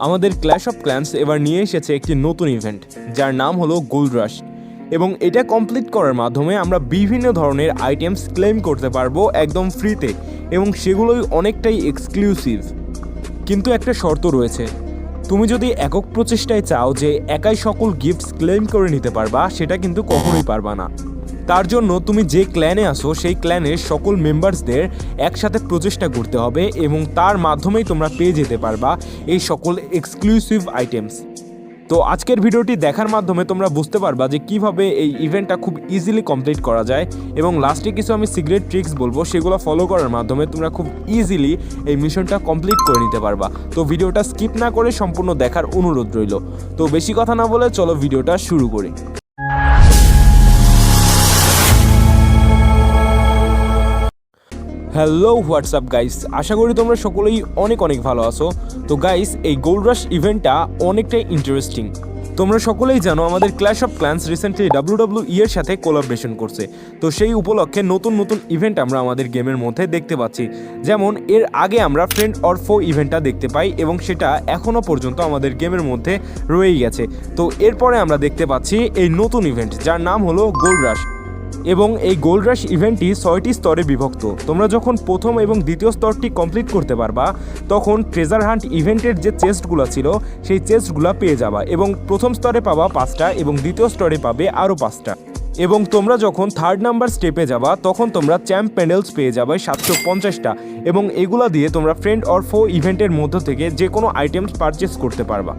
আমাদের clash of clans এবার নিয়ে এসেছে একটি নতুন ইভেন্ট যার নাম হলো গোল্ড রাশ এবং এটা কমপ্লিট করার মাধ্যমে আমরা বিভিন্ন ধরনের আইটেমস ক্লেম করতে পারব একদম ফ্রিতে এবং সেগুলোই অনেকটাই এক্সক্লুসিভ কিন্তু একটা শর্ত রয়েছে, তুমি যদি একক প্রচেষ্টায় চাও যে একাই সকল গিফটস ক্লেম করে নিতে পারবা, সেটা কিন্তু কখনোই পারবা না। তার জন্য তুমি যে ক্ল্যানে আসো সেই ক্ল্যানের সকল মেম্বার্সদের একসাথে প্রচেষ্টা করতে হবে এবং তার মাধ্যমেই তোমরা পেয়ে যেতে পারবা এই সকল এক্সক্লুসিভ আইটেমস তো আজকের ভিডিওটি দেখার মাধ্যমে তোমরা বুঝতে পারবা যে কীভাবে এই ইভেন্টটা খুব ইজিলি কমপ্লিট করা যায় এবং লাস্টে কিছু আমি সিক্রেট ট্রিক্স বলব, সেগুলো ফলো করার মাধ্যমে তোমরা খুব ইজিলি এই মিশনটা কমপ্লিট করে নিতে পারবা। তো ভিডিওটা স্কিপ না করে সম্পূর্ণ দেখার অনুরোধ রইল। তো বেশি কথা না বলে চলো ভিডিওটা শুরু করি। হ্যালো হোয়াটসঅ্যাপ গাইস আশা করি তোমরা সকলেই অনেক অনেক ভালো আছো। তো গাইস এই গোল্ড রাশ ইভেন্টটা অনেকটাই ইন্টারেস্টিং তোমরা সকলেই জানো, আমাদের clash of clans recently W W এর সাথে কোলাবরেশন করছে। তো, সেই উপলক্ষে নতুন নতুন ইভেন্ট আমরা আমাদের গেমের মধ্যে দেখতে পাচ্ছি। যেমন, এর আগে আমরা ফ্রেন্ড অর ফো ইভেন্টটা দেখতে পাই এবং সেটা এখনও পর্যন্ত আমাদের গেমের মধ্যে রয়েই গেছে। তো, এরপরে আমরা দেখতে পাচ্ছি এই নতুন ইভেন্ট যার নাম হলো গোল্ড রাশ এবং এই গোল্ড রাশ ইভেন্টটি ছয়টি স্তরে বিভক্ত। তোমরা যখন প্রথম এবং দ্বিতীয় স্তরটি কমপ্লিট করতে পারবা, তখন ট্রেজার হান্ট ইভেন্টের যে চেস্টগুলো ছিল, সেই চেস্টগুলো পেয়ে যাবা এবং প্রথম স্তরে পাবা পাঁচটা এবং দ্বিতীয় স্তরে পাবে আরও পাঁচটা। এবং তোমরা যখন থার্ড নাম্বার স্টেপে যাবা, তখন তোমরা চ্যাম্প প্যান্ডেলস পেয়ে যাবে সাতশো পঞ্চাশটা এবং এগুলা দিয়ে তোমরা ফ্রেন্ড অর ফো ইভেন্টের মধ্য থেকে যে কোনো আইটেমস পারচেস করতে পারবা।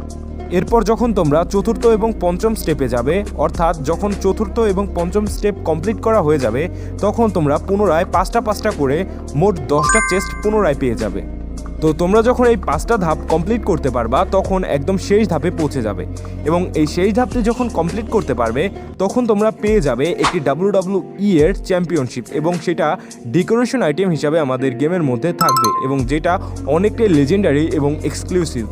এরপর যখন তোমরা চতুর্থ এবং পঞ্চম স্টেপে যাবে, অর্থাৎ যখন চতুর্থ এবং পঞ্চম স্টেপ কমপ্লিট করা হয়ে যাবে, তখন তোমরা পুনরায় পাঁচটা পাঁচটা করে মোট দশটা চেস্ট পুনরায় পেয়ে যাবে। তো তোমরা যখন এই পাঁচটা ধাপ কমপ্লিট করতে পারবা, তখন একদম শেষ ধাপে পৌঁছে যাবে। এবং এই শেষ ধাপটি যখন কমপ্লিট করতে পারবে, তখন তোমরা পেয়ে যাবে একটি ডাব্লিউ ডাব্লিউ ই এর চ্যাম্পিয়নশিপ এবং সেটা ডেকোরেশন আইটেম হিসাবে আমাদের গেমের মধ্যে থাকবে এবং যেটা অনেকটাই লেজেন্ডারি এবং এক্সক্লুসিভ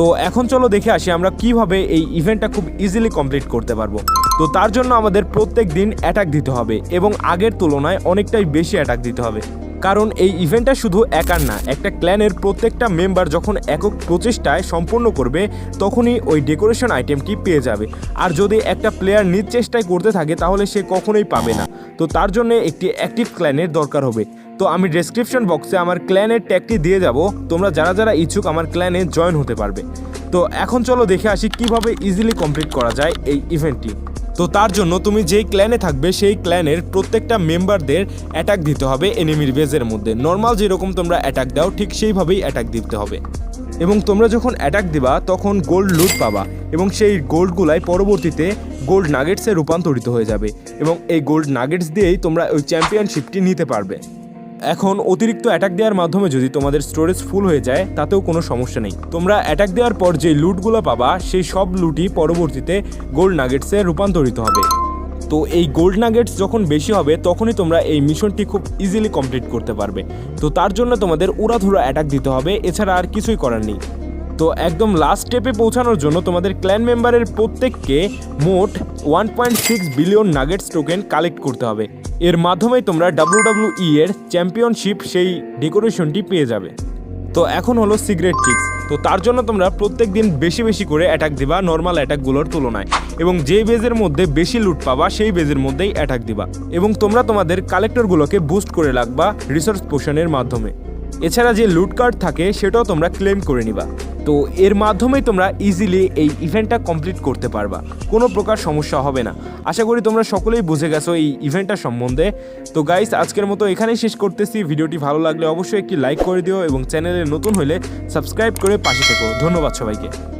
তো এখন চলো দেখে আসি আমরা কীভাবে এই ইভেন্টটা খুব ইজিলি কমপ্লিট করতে পারব। তো তার জন্য আমাদের প্রত্যেক দিন অ্যাটাক দিতে হবে এবং আগের তুলনায় অনেকটাই বেশি অ্যাটাক দিতে হবে। কারণ এই ইভেন্টটা শুধু একার না, একটা ক্ল্যানের প্রত্যেকটা মেম্বার যখন একক প্রচেষ্টায় সম্পূর্ণ করবে, তখনই ওই ডেকোরেশন আইটেমটি পেয়ে যাবে। আর যদি একটা প্লেয়ার নিজ চেষ্টায় করতে থাকে, তাহলে সে কখনোই পাবে না। তো তার জন্য একটি অ্যাক্টিভ ক্ল্যানের দরকার হবে। তো আমি ডেসক্রিপশন বক্সে আমার ক্ল্যানের ট্যাগটি দিয়ে যাব। তোমরা যারা যারা ইচ্ছুক আমার ক্ল্যানে জয়েন হতে পারবে। তো এখন চলো দেখে আসি কীভাবে ইজিলি কমপ্লিট করা যায় এই ইভেন্টটি তো তার জন্য তুমি যেই ক্ল্যানে থাকবে, সেই ক্ল্যানের প্রত্যেকটা মেম্বারদের অ্যাটাক দিতে হবে এনিমির বেজের মধ্যে। নর্মাল যেরকম তোমরা অ্যাটাক দাও, ঠিক সেইভাবেই অ্যাটাক দিতে হবে। এবং তোমরা যখন অ্যাটাক দিবা, তখন গোল্ড লুট পাবা এবং সেই গোল্ডগুলাই পরবর্তীতে গোল্ড নাগেটসে রূপান্তরিত হয়ে যাবে। এবং এই গোল্ড নাগেটস দিয়েই তোমরা ওই চ্যাম্পিয়নশিপটি নিতে পারবে। এখন অতিরিক্ত অ্যাটাক দেওয়ার মাধ্যমে যদি তোমাদের স্টোরেজ ফুল হয়ে যায়, তাতেও কোনো সমস্যা নেই। তোমরা অ্যাটাক দেওয়ার পর যে লুটগুলো পাবা, সেই সব লুটই পরবর্তীতে গোল্ড নাগেটসে রূপান্তরিত হবে। তো এই গোল্ড নাগেটস যখন বেশি হবে, তখনই তোমরা এই মিশনটি খুব ইজিলি কমপ্লিট করতে পারবে। তো তার জন্য তোমাদের উড়াধুরা অ্যাটাক দিতে হবে, এছাড়া আর কিছুই করার নেই। তো একদম লাস্ট স্টেপে পৌঁছানোর জন্য তোমাদের ক্ল্যান মেম্বারের প্রত্যেককে মোট one point six billion nuggets token collect করতে হবে। এর মাধ্যমে তোমরা ডাব্লিউ ডাব্লিউ ই এর চ্যাম্পিয়নশিপ সেই ডেকোরেশনটি পেয়ে যাবে। তো এখন হলো সিগারেট ট্রিক্স তো তার জন্য তোমরা প্রত্যেক দিন বেশি বেশি করে অ্যাটাক দিবা নর্মাল অ্যাটাকগুলোর তুলনায়। এবং যে বেজের মধ্যে বেশি লুট পাবা, সেই বেজের মধ্যেই অ্যাটাক দিবা। এবং তোমরা তোমাদের কালেক্টরগুলোকে বুস্ট করে রাখবা রিসোর্স পোষণের মাধ্যমে। এছাড়া যে লুট কার্ড থাকে, সেটাও তোমরা ক্লেম করে নিবা। তো এর মাধ্যমেই তোমরা ইজিলি এই ইভেন্টটা কমপ্লিট করতে পারবা। কোনো প্রকার সমস্যা হবে না। আশা করি তোমরা সকলেই বুঝে গেছো এই ইভেন্টটা সম্বন্ধে। তো গাইস আজকের মতো এখানেই শেষ করতেছি। ভিডিওটি ভালো লাগলে অবশ্যই একটি লাইক করে দিও এবং চ্যানেলে নতুন হলে সাবস্ক্রাইব করে পাশে থেকো। ধন্যবাদ সবাইকে।